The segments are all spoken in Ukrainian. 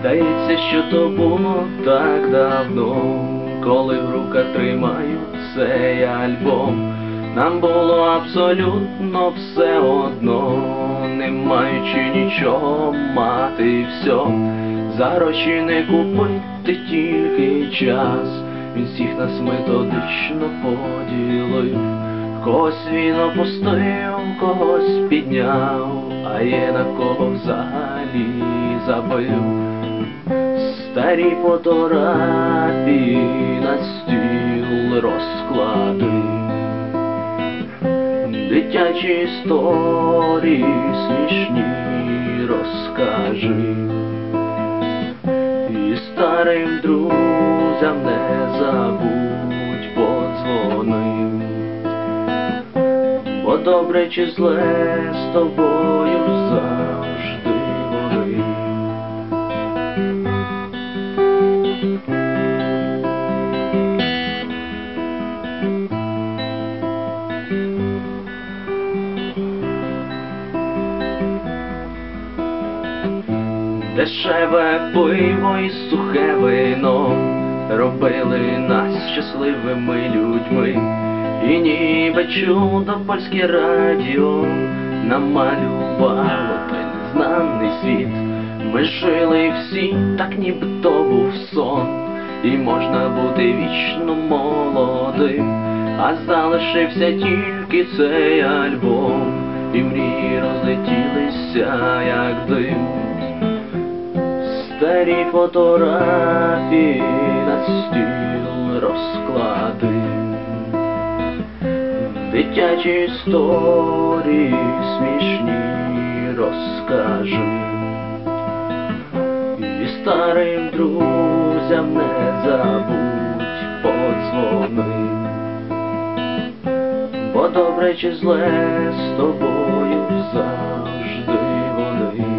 Здається, що то було так давно, коли в руках тримаю цей альбом. Нам було абсолютно все одно, не маючи нічого мати все. За гроші не купити тільки час. Він всіх нас методично поділив. Когось він опустив, когось підняв, а є на кого взагалі забив. Старі фотографії на стіл розклади, дитячі історії смішні розкажи. І старим друзям добре чи зле з тобою завжди вони. Дешеве пиво і сухе вино робили нас щасливими людьми, і ніби чудо польське радіо намалювало той незнаний світ. Ми жили всі, так ніби то був сон, і можна бути вічно молодим, а залишився тільки цей альбом, і мрії розлетілися, як дим. Старі фотографії на стіл розклади, дитячі історії смішні розкажи, і старим друзям не забудь подзвони, бо добре чи зле з тобою завжди вони.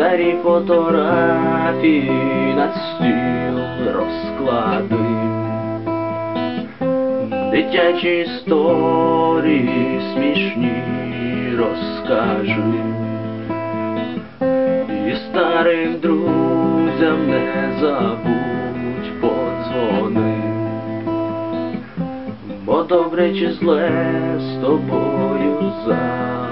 Старі фотографії на стіл розклади, дитячі історії смішні розкажи, і старим друзям не забудь подзвони, бо добре чи зле з тобою завжди.